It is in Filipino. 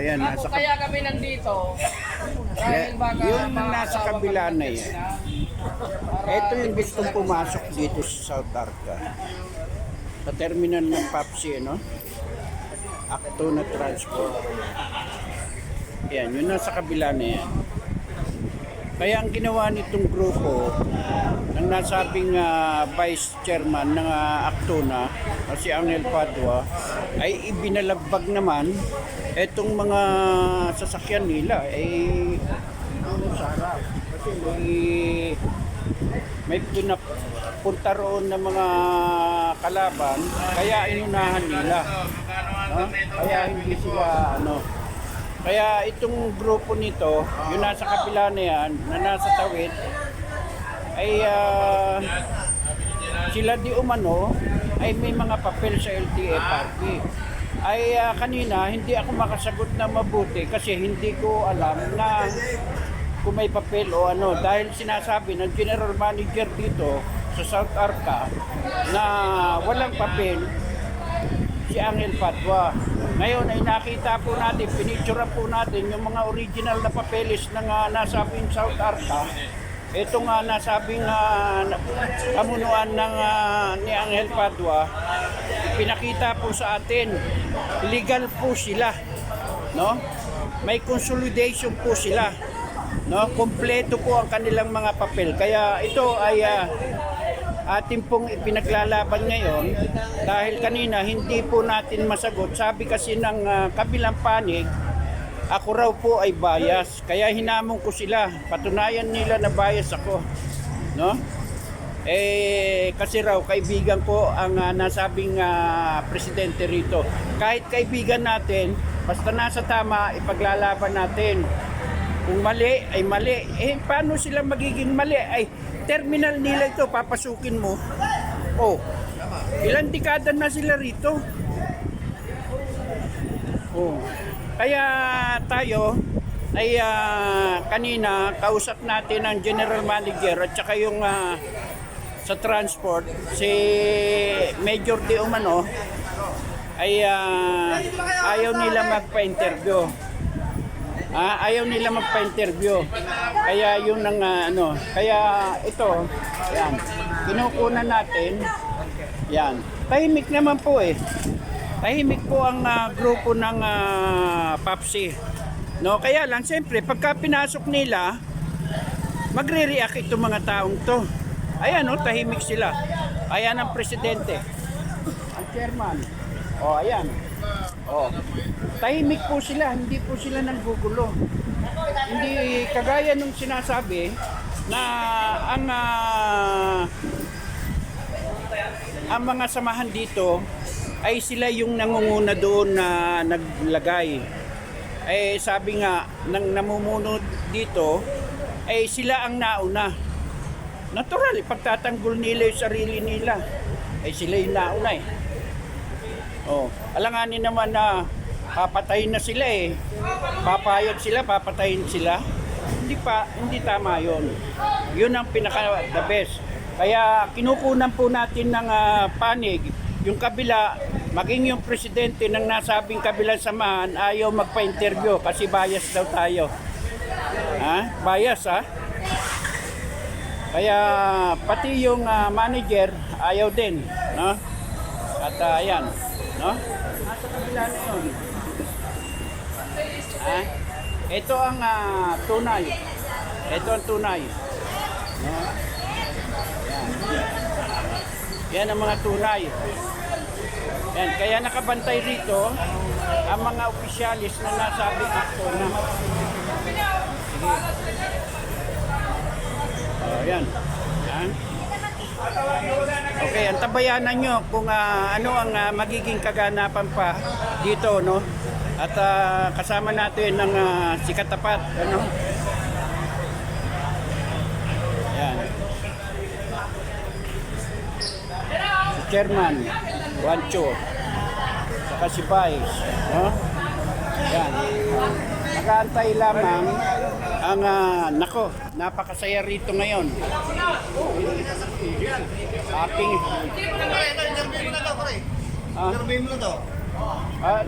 Ayan, Ako nasa kaya kami nandito. Dahil baka yung mga nasa asawa kabila na yan. sila. Ito yung gustong pumasok dito sa South Arca. Sa terminal ng Papsi, no? Acto na transport. Yan, yun nasa kabila na yan. Kaya ang ginawa nitong grupo ng nasabing ah, vice chairman ng uh, Actona, na si Angel Padua, ay ibinalagbag naman etong mga sasakyan nila ay ano sa harap. Kasi may may pinapunta roon ng mga kalaban, kaya inunahan nila. No? Kaya hindi sila ano, kaya itong grupo nito, yung nasa kabila na yan, na nasa tawid, ay ah, sila di umano ay may mga papel sa LTFRB. Ay ah, kanina hindi ako makasagot na mabuti kasi hindi ko alam na kung may papel o ano dahil sinasabi ng general manager dito sa South Arca na walang papel si Angel Padua. Ngayon ay nakita po natin, pinicture po natin yung mga original na papeles ng uh, nasabing South Arca. Ito nga nasabing uh, kamunuan ng ah, ni Angel Padua, pinakita po sa atin, legal po sila. No? May consolidation po sila. No? Kompleto po ang kanilang mga papel. Kaya ito ay ah, atin pong ipinaglalaban ngayon dahil kanina hindi po natin masagot. Sabi kasi ng ah, kabilang panig, ako raw po ay bias. Kaya hinamon ko sila. Patunayan nila na bias ako. No? Eh, kasi raw kaibigan ko ang ah, nasabing ah, presidente rito. Kahit kaibigan natin, basta nasa tama, ipaglalaban natin. Kung mali, ay mali. Eh, paano sila magiging mali? Ay, terminal nila ito, papasukin mo. Oh, ilang dekada na sila rito. Oh. Kaya tayo ay ah, kanina kausap natin ang general manager at saka yung ah, sa transport si Major De Umano ay ah, ayaw nila magpa-interview. Ah, ayaw nila magpa-interview. Kaya yun ang ah, ano, kaya ito, yan. Kinukunan natin. Yan. Tahimik naman po eh. Tahimik po ang ah, grupo ng ah, Papsi. No, kaya lang siyempre pagka pinasok nila, magre-react itong mga taong to. Ayan oh, tahimik sila. Ayan ang presidente. Ang chairman. Oh, ayan. Oh. Tahimik po sila, hindi po sila nanggugulo. Hindi kagaya nung sinasabi na ang ah, ang mga samahan dito ay sila yung nangunguna doon na naglagay. Eh sabi nga ng namumuno dito ay sila ang nauna. Natural, ipagtatanggol nila yung sarili nila. Ay sila yung nauna eh. Oh, alanganin naman na papatayin na sila eh. Papayag sila, papatayin sila. Hindi pa, hindi tama 'yon. 'Yun ang pinaka the best. Kaya kinukunan po natin ng ah, panig yung kabila maging yung presidente ng nasabing kabilang samahan ayaw magpa-interview kasi bias daw tayo. Ha? Bias ha? Kaya pati yung ah, manager ayaw din, no? At ah, ayan, no? Nasa kabila na yun. Ha? Ito ang ah, tunay. Ito ang tunay. No? Yan. Yan ang mga tunay. Yan, kaya nakabantay rito ang mga opisyalis na nasabi akto na Oh. Okay, ang tabayanan nyo kung ah, ano ang ah, magiging kaganapan pa dito, no? At ah, kasama natin ng uh, si ano? Yan. Si Chairman, Juancho, saka si Vice, no? Yan. Nakaantay lamang ang ah, nako, napakasaya rito ngayon. To, pre. Ah. Mo na to. ah,